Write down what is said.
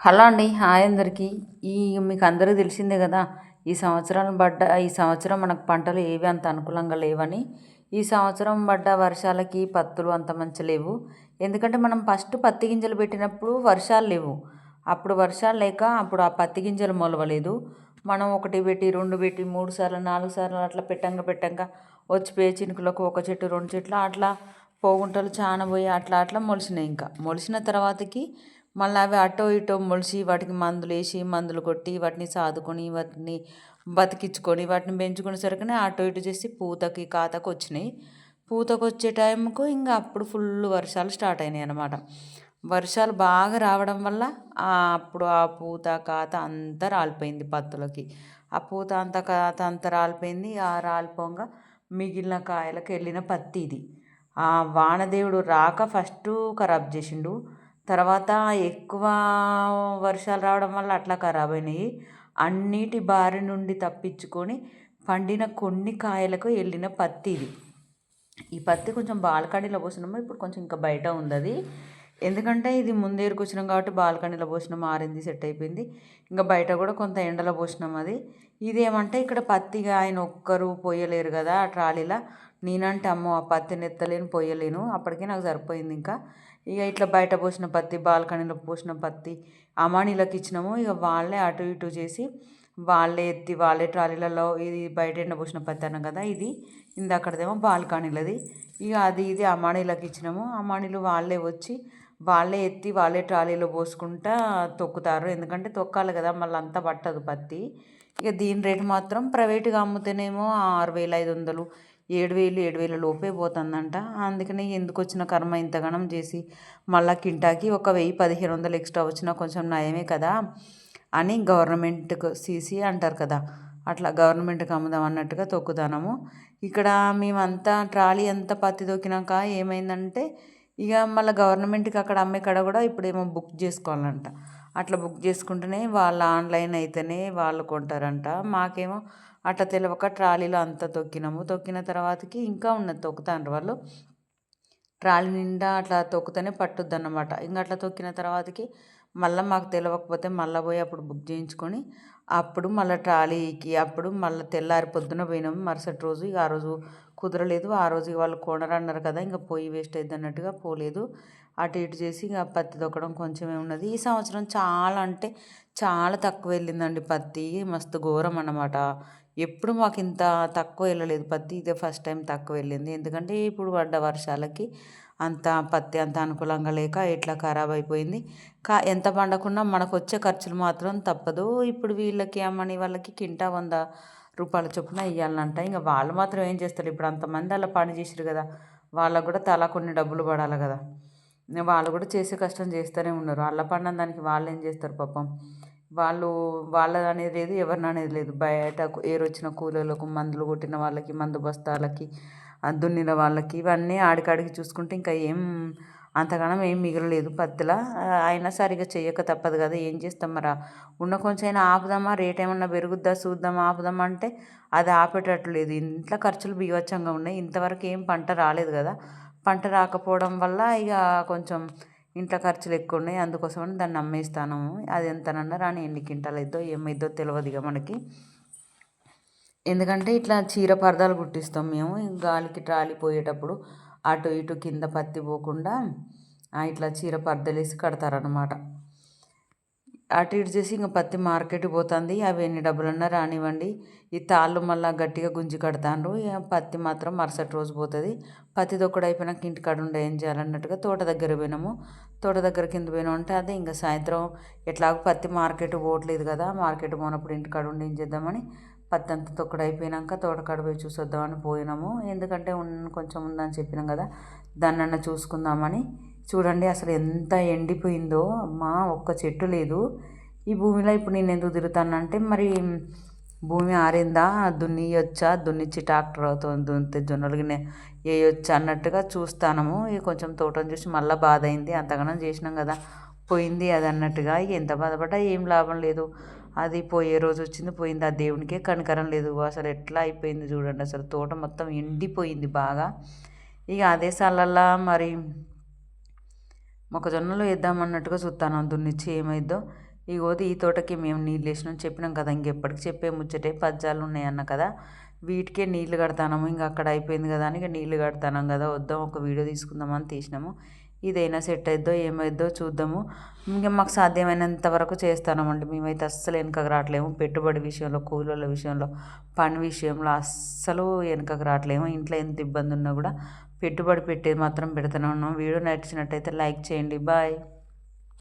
Hello అండి hi అందరికీ. ఈ మీకు అందరూ తెలిసిందే కదా ఈ సంవత్సరం పడ్డ ఈ సంవత్సరం మనకు పంటలు ఏవి అంత అనుకూలంగా లేవని. ఈ సంవత్సరం పడ్డ వర్షాలకి పత్తులు అంత మంచి లేవు. ఎందుకంటే మనం ఫస్ట్ పత్తి గింజలు పెట్టినప్పుడు వర్షాలు లేవు. అప్పుడు వర్షాలు లేక అప్పుడు ఆ పత్తి గింజలు మొలవలేదు. మనం ఒకటి పెట్టి రెండు పెట్టి మూడు సార్లు నాలుగు సార్లు అట్లా పెట్టంగా పెట్టంగా వచ్చిపోయే చినుకులకు ఒక చెట్టు రెండు చెట్లు అట్లా పోగుంటలు చాలా పోయి అట్లా అట్లా మొలిసినాయి ఇంకా. మొలిసిన తర్వాతకి మళ్ళీ అవి అటో ఇటో మొలిచి వాటికి మందులు వేసి మందులు కొట్టి వాటిని సాదుకొని వాటిని బతికించుకొని వాటిని పెంచుకునేసరికి అటో ఇటు చేసి పూతకి కాతకు వచ్చినాయి. పూతకు వచ్చే టైంకు ఇంకా అప్పుడు ఫుల్ వర్షాలు స్టార్ట్ అయినాయి అన్నమాట. వర్షాలు బాగా రావడం వల్ల అప్పుడు ఆ పూత కాత అంతా రాలిపోయింది పత్తులకి. ఆ పూత అంత కాత అంతా రాలిపోయింది. ఆ రాలిపోగా మిగిలిన కాయలకు వెళ్ళిన పత్తి ఇది. ఆ వానదేవుడు రాక ఫస్ట్ ఖరాబ్ చేసిండు. తర్వాత ఎక్కువ వర్షాలు రావడం వల్ల అట్లా ఖరాబ్ అయినాయి. అన్నిటి బారి నుండి తప్పించుకొని పండిన కొన్ని కాయలకు వెళ్ళిన పత్తి ఇది. ఈ పత్తి కొంచెం బాల్కనీలో పోసినాము. ఇప్పుడు కొంచెం ఇంకా బయట ఉంది అది ఎందుకంటే ఇది ముందేరుకు వచ్చినాం కాబట్టి బాల్కనీలో పోసినాం. ఆరింది సెట్ అయిపోయింది. ఇంకా బయట కూడా కొంత ఎండలో పోసినాం అది. ఇదేమంటే ఇక్కడ పత్తిగా ఆయన ఒక్కరు పోయలేరు కదా ఆ ట్రాలీలో. నేనంటే అమ్మో ఆ పత్తిని ఎత్తలేను పోయలేను. అప్పటికే నాకు సరిపోయింది ఇంకా. ఇక ఇట్లా బయట పోసిన పత్తి బాల్కనీలో పోసిన పత్తి అమానీలకు ఇచ్చినాము. ఇక వాళ్ళే అటు ఇటు చేసి వాళ్ళే ఎత్తి వాళ్ళే ట్రాలీలలో ఇది బయట ఎండ పోసిన పత్తి అన్నాం కదా ఇది. ఇందాకడదేమో బాల్కనీలది. ఇక అది ఇది అమానీలకు ఇచ్చినాము. అమానీలు వాళ్ళే వచ్చి వాళ్ళే ఎత్తి వాళ్ళే ట్రాలీలో పోసుకుంటా తొక్కుతారు. ఎందుకంటే తొక్కాలి కదా మళ్ళీ అంతా పట్టదు పత్తి. ఇక దీని రేటు మాత్రం ప్రైవేట్గా అమ్ముతేనేమో ఆరు వేల ఐదు వందలు ఏడు వేలు ఏడు వేల లోపే పోతుందంట. అందుకనే ఎందుకు వచ్చిన కర్మ ఇంతగానం చేసి మళ్ళా కింటాకి ఒక వెయ్యి పదిహేను వందలు ఎక్స్ట్రా వచ్చినా కొంచెం నయమే కదా అని గవర్నమెంట్కు సీసీ అంటారు కదా. అట్లా గవర్నమెంట్కి అమ్ముదాం అన్నట్టుగా తొక్కుతానము. ఇక్కడ మేమంతా ట్రాలీ అంతా పత్తి తొక్కినాక ఏమైందంటే ఇక మళ్ళీ గవర్నమెంట్కి అక్కడ అమ్మే కాడ కూడా ఇప్పుడేమో బుక్ చేసుకోవాలంట. అట్లా బుక్ చేసుకుంటేనే వాళ్ళ ఆన్లైన్ అయితేనే వాళ్ళు కొంటారంట. మాకేమో అట్లా తెలవక ట్రాలీలో అంతా తొక్కినాము. తొక్కిన తర్వాతకి ఇంకా ఉన్నది తొక్కుతాండ్రు వాళ్ళు. ట్రాలీ నిండా అట్లా తొక్కుతూనే పట్టుద్ది అన్నమాట ఇంకా అట్లా తొక్కిన తర్వాతకి మళ్ళీ మాకు తెలియకపోతే మళ్ళీ పోయి అప్పుడు బుక్ చేయించుకొని అప్పుడు మళ్ళీ ట్రాలీకి అప్పుడు మళ్ళీ తెల్లారి పొద్దున పోయినాము. మరుసటి రోజు ఇక ఆ రోజు కుదరలేదు. ఆ రోజు వాళ్ళు కొనరన్నారు కదా ఇంకా పోయి వేస్ట్ అయింది అన్నట్టుగా పోలేదు. అటు ఇటు చేసి ఇక పత్తి తొక్కడం కొంచెమే ఉన్నది. ఈ సంవత్సరం చాలా అంటే చాలా తక్కువ వెళ్ళిందండి పత్తి. మస్తు ఘోరం అన్నమాట. ఎప్పుడు మాకు ఇంత తక్కువ వెళ్ళలేదు. పత్తి ఇదే ఫస్ట్ టైం తక్కువ వెళ్ళింది. ఎందుకంటే ఇప్పుడు పడ్డ వర్షాలకి అంత పత్తి అంత అనుకూలంగా లేక ఇట్లా ఖరాబ్ అయిపోయింది. కా ఎంత పండకుండా మనకు వచ్చే ఖర్చులు మాత్రం తప్పదు. ఇప్పుడు వీళ్ళకి అమ్మని వాళ్ళకి కింటా వంద రూపాయల చొప్పున ఇవ్వాలంట ఇంకా వాళ్ళు మాత్రం ఏం చేస్తారు? ఇప్పుడు అంతమంది అలా పని చేసిరు కదా. వాళ్ళకు కూడా తలా కొన్ని డబ్బులు పడాలి కదా. వాళ్ళు కూడా చేసే కష్టం చేస్తూనే ఉన్నారు. అల్ల పండిన దానికి వాళ్ళు ఏం చేస్తారు పాపం? వాళ్ళు వాళ్ళది అనేది లేదు ఎవరిని అనేది లేదు. బయట ఏరు వచ్చిన కూలీలకు మందులు కొట్టిన వాళ్ళకి మందు బస్తాలకి దున్నిన వాళ్ళకి ఇవన్నీ ఆడికాడికి చూసుకుంటే ఇంకా ఏం అంతగానం ఏం మిగలలేదు. పత్తిలా అయినా సరిగా చేయక తప్పదు కదా ఏం చేస్తాం మరి? ఉన్న కొంచెం ఆపుదామా? రేట్ ఏమన్నా పెరుగుద్దా చూద్దామా ఆపుదామా అంటే అది ఆపేటట్లు లేదు. ఇంట్లో ఖర్చులు బీభత్సంగా ఉన్నాయి. ఇంతవరకు ఏం పంట రాలేదు కదా. పంట రాకపోవడం వల్ల ఇక కొంచెం ఇంట్లో ఖర్చులు ఎక్కువ ఉన్నాయి అందుకోసమని దాన్ని అమ్మేస్తాను అది ఎంతనన్నా రాని ఎన్ని క్వింటాలు ఇద్దో ఏమైద్దో తెలియదు ఇక మనకి. ఎందుకంటే ఇట్లా చీర పరదాలు కుట్టిస్తాం మేము. గాలికి ట్రాలీ పోయేటప్పుడు అటు ఇటు కింద పత్తి పోకుండా ఇట్లా చీర పరదలేసి వేసి కడతారనమాట అటు ఇటు చేసి ఇంకా పత్తి మార్కెట్కి పోతుంది. అవి ఎన్ని డబ్బులన్నా రానివ్వండి. ఈ తాళ్ళు మళ్ళీ గట్టిగా గుంజి కడతాండ్రు. పత్తి మాత్రం మరుసటి రోజు పోతుంది. పత్తి దొక్కడు అయిపోయినాక ఇంటికాడ ఉండే ఏం చేయాలన్నట్టుగా తోట దగ్గర పోయినాము. తోట దగ్గర కింద పోయినాం అంటే అదే ఇంకా సాయంత్రం ఎట్లాగో పత్తి మార్కెట్ పోవట్లేదు కదా. మార్కెట్ పోనప్పుడు ఇంటికాడ ఉండి ఏం చేద్దామని పత్తి అంతా తొక్కడు అయిపోయినాక తోటకాడ పోయి చూసొద్దామని పోయినాము. ఎందుకంటే కొంచెం ఉందని చెప్పినాం కదా. దాన్నన్నా చూసుకుందామని చూడండి అసలు ఎంత ఎండిపోయిందో. అమ్మా ఒక్క చెట్టు లేదు. ఈ భూమిలో ఇప్పుడు నేను ఎందుకు తిరుగుతానంటే మరి భూమి ఆరిందా? దున్నియొచ్చా దున్నిచ్చి ట్రాక్టర్తో దున్నితే జొన్నలు వేయొచ్చా? అన్నట్టుగా చూస్తాము ఇక కొంచెం తోటను చూసి మళ్ళీ బాధ అయింది అంతగానం చేసినాం కదా. పోయింది అది అన్నట్టుగా. ఎంత బాధపడ్డా? ఏం లాభం లేదు. అది పోయే రోజు వచ్చింది. పోయింది ఆ దేవునికే కనికరం లేదు. అసలు ఎట్లా అయిపోయింది చూడండి. అసలు తోట మొత్తం ఎండిపోయింది బాగా. ఇక అదే సాలల్లా మరి మొక్కజొన్నలో వేద్దామన్నట్టుగా చూస్తాను దున్నిచ్చి ఏమైద్దో? ఇగోది ఈ తోటకి మేము నీళ్ళు వేసినాం చెప్పినాం కదా ఇంకెప్పటికి చెప్పే ముచ్చటే పద్యాలు ఉన్నాయన్న కదా. వీటికే నీళ్ళు కడతాము ఇంకా అక్కడ అయిపోయింది కదా అని ఇక నీళ్ళు కడతాం కదా. వద్దాం ఒక వీడియో తీసుకుందామని తీసినాము. ఇదైనా సెట్ అయిద్దో ఏమైద్దో చూద్దాము. ఇంకా మాకు సాధ్యమైనంత వరకు చేస్తామండి మేమైతే అస్సలు వెనకకు రావట్లేము. పెట్టుబడి విషయంలో కూలీల విషయంలో పని విషయంలో అస్సలు వెనకకు రావట్లేము. ఇంట్లో ఎంత ఇబ్బంది ఉన్నా కూడా పెట్టుబడి పెట్టేది మాత్రం పెడుతూనే. ఉన్నాం వీడియో నచ్చినట్టయితే లైక్ చేయండి. బాయ్.